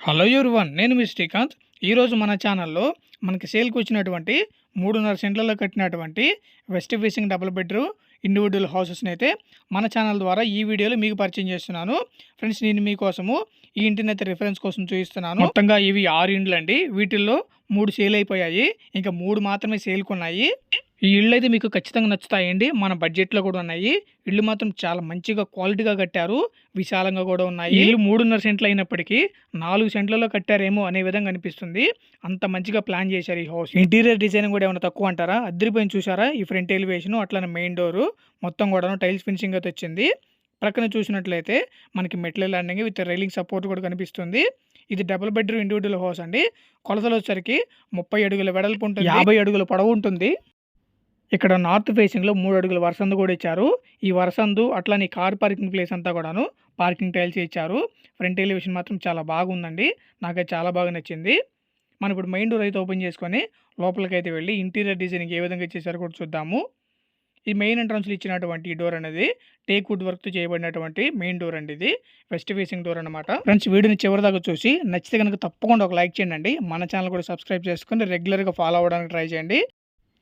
Hello one నేను మీ శ్రీకాంత్. ఈరోజు మన ఛానల్లో మనకి సేల్కి వచ్చినటువంటి మూడున్నర సెంట్లలో కట్టినటువంటి west facing double bedroom individual హౌసెస్ని అయితే మన ఛానల్ ద్వారా ఈ వీడియోలో మీకు పరిచయం చేస్తున్నాను. ఫ్రెండ్స్ నేను మీకోసము ఈ ఇంటిని అయితే రిఫరెన్స్ కోసం చూపిస్తున్నాను. మొత్తంగా ఇవి ఆరు ఇండ్లు అండి వీటిల్లో మూడు సేల్ అయిపోయాయి. ఇంకా మూడు మాత్రమే సేల్కి ఉన్నాయి ఈ ఇళ్ళు అయితే మీకు ఖచ్చితంగా నచ్చుతాయండి. మన బడ్జెట్లో కూడా ఉన్నాయి. ఇళ్ళు మాత్రం చాలా మంచిగా క్వాలిటీగా కట్టారు. విశాలంగా కూడా ఉన్నాయి. ఇల్లు మూడున్నర సెంట్లు అయినప్పటికీ నాలుగు సెంట్లలో కట్టారేమో అనే విధంగా అనిపిస్తుంది. అంత మంచిగా ప్లాన్ చేశారు ఈ హౌస్. ఇంటీరియర్ డిజైన్ కూడా ఏమైనా తక్కువ అంటారా? అద్దరిపోయిన చూసారా ఈ ఫ్రంట్ ఎలివేషన్ అట్లనే మెయిన్ డోర్ మొత్తం కూడా టైల్స్ ఫినిషింగ్ అయితే వచ్చింది. ప్రక్కన చూసినట్లయితే మనకి మెట్ల ల్యాండింగ్ విత్ రైలింగ్ సపోర్ట్ కూడా కనిపిస్తుంది. ఇది డబుల్ బెడ్రూమ్ ఇండివిజువల్ హౌస్ అండి. కొలతలు వచ్చరికి ముప్పై అడుగుల వెడల్పు ఉంటుంది. యాభై అడుగుల పొడవు ఉంటుంది. ఇక్కడ నార్త్ ఫేసింగ్లో మూడు అడుగుల వరసందు కూడా ఇచ్చారు. ఈ వరసందు అట్లానే కార్ పార్కింగ్ ప్లేస్ అంతా కూడాను పార్కింగ్ టైల్స్ ఇచ్చారు. ఫ్రంట్ ఎలివేషన్ మాత్రం చాలా బాగుందండి. నాకైతే చాలా బాగా నచ్చింది. మనం ఇప్పుడు మెయిన్ డోర్ అయితే ఓపెన్ చేసుకొని లోపలికి అయితే వెళ్ళి ఇంటీరియర్ డిజైనింగ్ ఏ విధంగా చేశారో కూడా చూద్దాము. ఈ మెయిన్ ఎంట్రన్స్లో ఇచ్చినటువంటి ఈ డోర్ అనేది టేక్ వుడ్ వర్క్తో చేయబడినటువంటి మెయిన్ డోర్ అండి ఇది. వెస్ట్ ఫేసింగ్ డోర్ అనమాట ఫ్రెండ్స్ వీడియోని చివరి దాకా చూసి నచ్చితే కనుక తప్పకుండా ఒక లైక్ చేయండి. మన ఛానల్ కూడా సబ్స్క్రైబ్ చేసుకొని రెగ్యులర్గా ఫాలో అవ్వడానికి ట్రై చేయండి.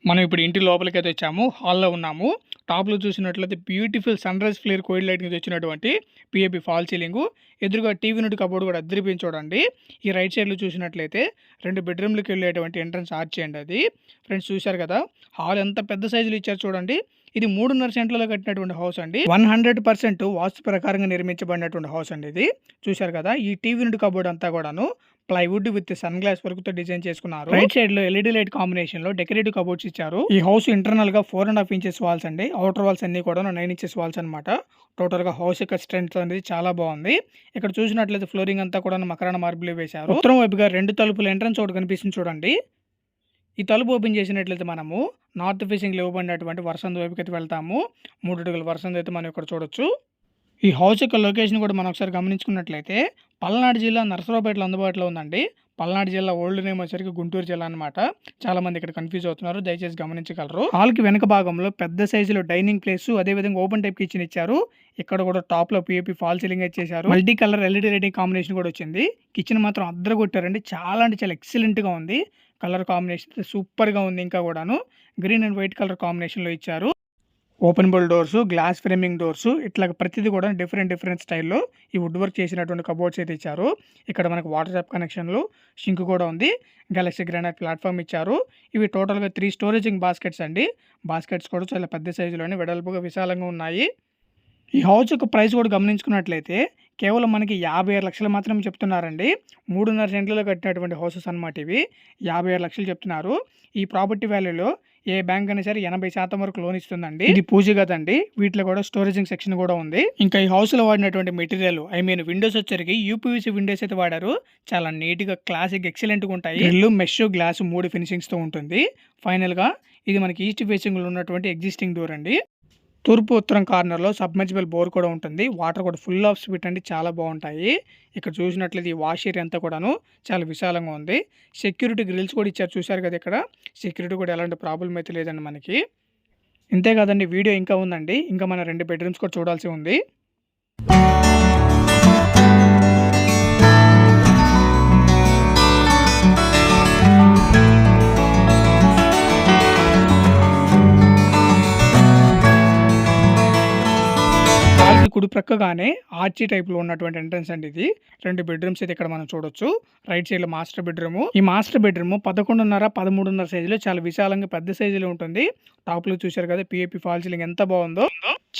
మనం ఇప్పుడు ఇంటి లోపలికి అయితే వచ్చాము హాల్లో ఉన్నాము. టాప్లో చూసినట్లయితే beautiful sunrise flare coil lighting వచ్చినటువంటి పిఏపి ఫాల్ సీలింగ్. ఎదురుగా టీవీ నుండి కబోర్డ్ కూడా అద్దరిపించి చూడండి. ఈ రైట్ సైడ్లో చూసినట్లయితే రెండు బెడ్రూమ్లకు వెళ్ళేటువంటి ఎంట్రన్స్ ఆర్చ్ చేయండి అది. ఫ్రెండ్స్ చూశారు కదా హాల్ ఎంత పెద్ద సైజులో ఇచ్చారు చూడండి. ఇది మూడున్నర సెంట్లలో కట్టినటువంటి హౌస్ అండి. వన్ హండ్రెడ్ పర్సెంట్ వాస్తు ప్రకారంగా నిర్మించబడినటువంటి హౌస్ అండి ఇది. చూశారు కదా ఈ టీవీ నుండి కబోర్డ్ అంతా కూడాను ప్లైవుడ్ విత్ సన్ గ్లాస్ వర్క్తో డిజైన్ చేసుకున్నారు. రైట్ సైడ్లో ఎల్ఈడి లైట్ కాంబినేషన్లో డెకరేటివ్ కబోర్డ్స్ ఇచ్చారు. ఈ హౌస్ ఇంటర్నల్గా four and half inches walls అండి. అవుటర్ వాల్స్ అన్ని కూడా నైన్ ఇంచెస్ వాల్స్ అనమాట టోటల్గా హౌస్ యొక్క స్ట్రెంత్ అనేది చాలా బాగుంది. ఇక్కడ చూసినట్లయితే ఫ్లోరింగ్ అంతా కూడా మకరాన మార్బుల్ వేశారు. ఉత్తరం వైపుగా రెండు తలుపుల ఎంట్రన్స్ ఒకటి కనిపిస్తుంది చూడండి. ఈ తలుపు ఓపెన్ చేసినట్లయితే మనము నార్త్ ఫేసింగ్లో ఇవ్వబడినటువంటి వర్షం వైపుకి అయితే వెళ్తాము. మూడు అడుగుల వర్షం అయితే మనం ఇక్కడ చూడొచ్చు. ఈ హౌస్ యొక్క లొకేషన్ కూడా మనం ఒకసారి గమనించుకున్నట్లయితే పల్నాడు జిల్లా నరసరావుపేటలో అందుబాటులో ఉందండి. పల్నాడు జిల్లా ఓల్డ్ నేమ్ వచ్చరికి గుంటూరు జిల్లా అనమాట చాలా మంది ఇక్కడ కన్ఫ్యూజ్ అవుతున్నారు. దయచేసి గమనించగలరు. హాల్కి వెనక భాగంలో పెద్ద సైజులో డైనింగ్ ప్లేస్ అదే విధంగా ఓపెన్ టైప్ కిచెన్ ఇచ్చారు. ఇక్కడ కూడా టాప్లో పిఏపి ఫాల్ సీలింగ్ ఇచ్చేసారు multi colour LED rating combination కూడా వచ్చింది. కిచెన్ మాత్రం అద్దరు కొట్టారండి చాలా అంటే చాలా ఎక్సలెంట్గా ఉంది. కలర్ కాంబినేషన్ సూపర్గా ఉంది ఇంకా కూడాను. గ్రీన్ అండ్ వైట్ కలర్ కాంబినేషన్లో ఇచ్చారు. ఇచ్చారు బోల్ డోర్స్ గ్లాస్ ఫ్రేమింగ్ డోర్స్ ఇట్లా ప్రతిదీ కూడా డిఫరెంట్ డిఫరెంట్ స్టైల్లో ఈ వుడ్ వర్క్ చేసినటువంటి కబోర్డ్స్ అయితే ఇచ్చారు. ఇక్కడ మనకు వాటర్ ట్యాప్ కనెక్షన్లు షింక్ కూడా ఉంది. గెలాక్సీ గ్రానైట్ ప్లాట్ఫామ్ ఇచ్చారు. ఇవి టోటల్గా త్రీ స్టోరేజింగ్ బాస్కెట్స్ అండి. బాస్కెట్స్ కూడా చాలా పెద్ద సైజులోనే వెడల్పుగా విశాలంగా ఉన్నాయి. ఈ హౌస్ యొక్క ప్రైస్ కూడా గమనించుకున్నట్లయితే కేవలం మనకి యాభై ఆరు లక్షలు మాత్రమే చెప్తున్నారండి. మూడున్నర సెంట్లలో కట్టినటువంటి హౌసెస్ అనమాట ఇవి. యాభై ఆరు లక్షలు చెప్తున్నారు. ఈ ప్రాపర్టీ వాల్యూలో ఏ బ్యాంక్ అయినా సరే ఎనభై శాతం వరకు లోన్ ఇస్తుందండి. ఇది పూజ కదండి వీటిలో కూడా స్టోరేజింగ్ సెక్షన్ కూడా ఉంది. ఇంకా ఈ హౌస్లో వాడినటువంటి మెటీరియల్ ఐ మీన్ విండోస్ వచ్చరికి యూపీవీసీ విండోస్ అయితే వాడారు. చాలా నీట్గా క్లాసిక్ ఎక్సలెంట్గా ఉంటాయి. ఇల్లు మెష్ గ్లాస్ మూడు ఫినిషింగ్స్తో ఉంటుంది. ఫైనల్గా ఇది మనకి ఈస్ట్ ఫేసింగ్లో ఉన్నటువంటి ఎగ్జిస్టింగ్ డోర్ అండి. తూర్పు ఉత్తరం కార్నర్లో సబ్మెర్జిబుల్ బోర్ కూడా ఉంటుంది. వాటర్ కూడా ఫుల్ ఆఫ్ స్వీట్ అండి. చాలా బాగుంటాయి. ఇక్కడ చూసినట్లయితే ఈ వాష్ ఏరియా అంతా కూడాను చాలా విశాలంగా ఉంది. సెక్యూరిటీ గ్రిల్స్ కూడా ఇచ్చారు. చూశారు కదా ఇక్కడ? సెక్యూరిటీ కూడా ఎలాంటి ప్రాబ్లం అయితే లేదండి మనకి. ఇంతే కాదండి. వీడియో ఇంకా ఉందండి. ఇంకా మన రెండు బెడ్రూమ్స్ కూడా చూడాల్సి ఉంది. కుడి ప్రక్కగానే ఆర్చి టైప్లో ఉన్నటువంటి ఎంట్రన్స్ అండి ఇది. రెండు బెడ్రూమ్స్ అయితే ఇక్కడ మనం చూడొచ్చు. రైట్ సైడ్లో మాస్టర్ బెడ్రూమ్. ఈ మాస్టర్ బెడ్రూమ్ పదకొండున్నర పదమూడున్నర సైజులో చాలా విశాలంగా పెద్ద సైజులో ఉంటుంది. టాప్లో చూశారు కదా పిఏపి ఫాల్ సీలింగ్ ఎంత బాగుందో.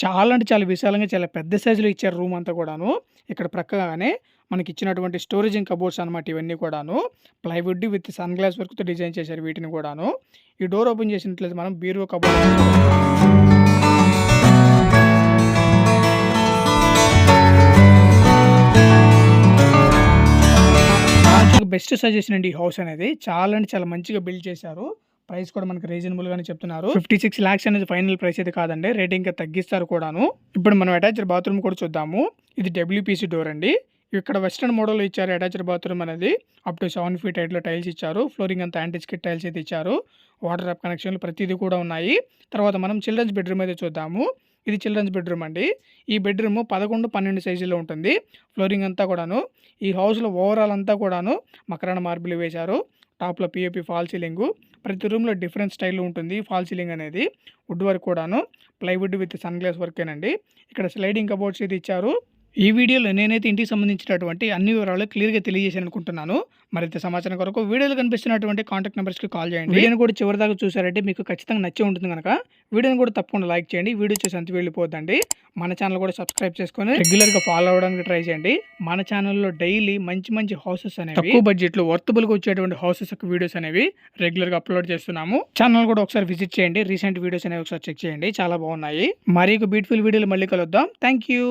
చాలా అంటే చాలా విశాలంగా చాలా పెద్ద సైజులో ఇచ్చారు రూమ్ అంతా కూడాను. ఇక్కడ ప్రక్కగానే మనకి ఇచ్చినటువంటి స్టోరేజింగ్ కబోర్డ్స్ అనమాట ఇవన్నీ కూడాను. ప్లైవుడ్ విత్ సన్ గ్లాస్ వర్క్తో డిజైన్ చేశారు వీటిని కూడాను. ఈ డోర్ ఓపెన్ చేసినట్లయితే మనం బీరో కబోర్డ్ బెస్ట్ సజెషన్ అండి ఈ హౌస్ అనేది. చాలా అంటే చాలా మంచిగా బిల్డ్ చేశారు. ప్రైస్ కూడా మనకి రీజనబుల్ గానే చెప్తున్నారు. ఫిఫ్టీ సిక్స్ లాక్స్ అనేది ఫైనల్ ప్రైస్ అయితే కాదండి. రేట్ ఇంకా తగ్గిస్తారు కూడాను. ఇప్పుడు మనం అటాచ్డ్ బాత్రూమ్ కూడా చూద్దాము. ఇది డబ్ల్యూపీసీ డోర్ అండి. ఇక్కడ వెస్టర్న్ మోడల్ ఇచ్చారు అటాచ్డ్ బాత్రూమ్ అనేది. అప్ టు సెవెన్ ఫీట్ హైట్లో టైల్స్ ఇచ్చారు. ఫ్లోరింగ్ అంతా యాంటీస్కిట్ టైల్స్ అయితే ఇచ్చారు. వాటర్ అప్ కనెక్షన్లు ప్రతిదీ కూడా ఉన్నాయి. తర్వాత మనం చిల్డ్రన్స్ బెడ్రూమ్ అయితే చూద్దాము. ఇది చిల్డ్రన్స్ బెడ్రూమ్ అండి. ఈ బెడ్రూమ్ పదకొండు పన్నెండు సైజులో ఉంటుంది. ఫ్లోరింగ్ అంతా కూడాను. ఈ హౌస్లో ఓవరాల్ అంతా కూడాను మకరాన మార్బులు వేశారు. టాప్లో పిఓపి ఫాల్ సీలింగ్. ప్రతి రూమ్లో డిఫరెంట్ స్టైల్లో ఉంటుంది ఫాల్ సీలింగ్ అనేది. వుడ్ వర్క్ కూడాను. ప్లైవుడ్ విత్ సన్ గ్లాస్ వర్కేనండి. ఇక్కడ స్లైడింగ్ కబోర్డ్స్ ఇది ఇచ్చారు. ఈ వీడియోలో నేనైతే ఇంటికి సంబంధించినటువంటి అన్ని వివరాలు క్లియర్గా తెలియజేసాను అనుకుంటున్నాను మరింత సమాచారం కొరకు వీడియోలో కనిపిస్తున్నటువంటి కాంటాక్ట్ నెంబర్స్కి కాల్ చేయండి. వీడియోని కూడా చివరి దాకా చూసారంటే మీకు ఖచ్చితంగా నచ్చే ఉంటుంది కనుక వీడియోని కూడా తప్పకుండా లైక్ చేయండి. వీడియో చూసి అంత వెళ్ళిపోద్దండి. మన ఛానల్ కూడా సబ్స్క్రైబ్ చేసుకొని రెగ్యులర్గా ఫాలో అవ్వడానికి ట్రై చేయండి. మన ఛానల్లో డైలీ మంచి మంచి హౌసెస్ అనేవి తక్కువ బడ్జెట్లో వర్తబుల్గా వచ్చేటువంటి హౌసెస్ యొక్క వీడియోస్ అనేవి రెగ్యులర్గా అప్లోడ్ చేస్తున్నాము. ఛానల్ కూడా ఒకసారి విజిట్ చేయండి. రీసెంట్ వీడియోస్ అనేవి ఒకసారి చెక్ చేయండి. చాలా బాగున్నాయి. మరి బ్యూటిఫుల్ వీడియోలు మళ్ళీ కలుద్దాం. Thank you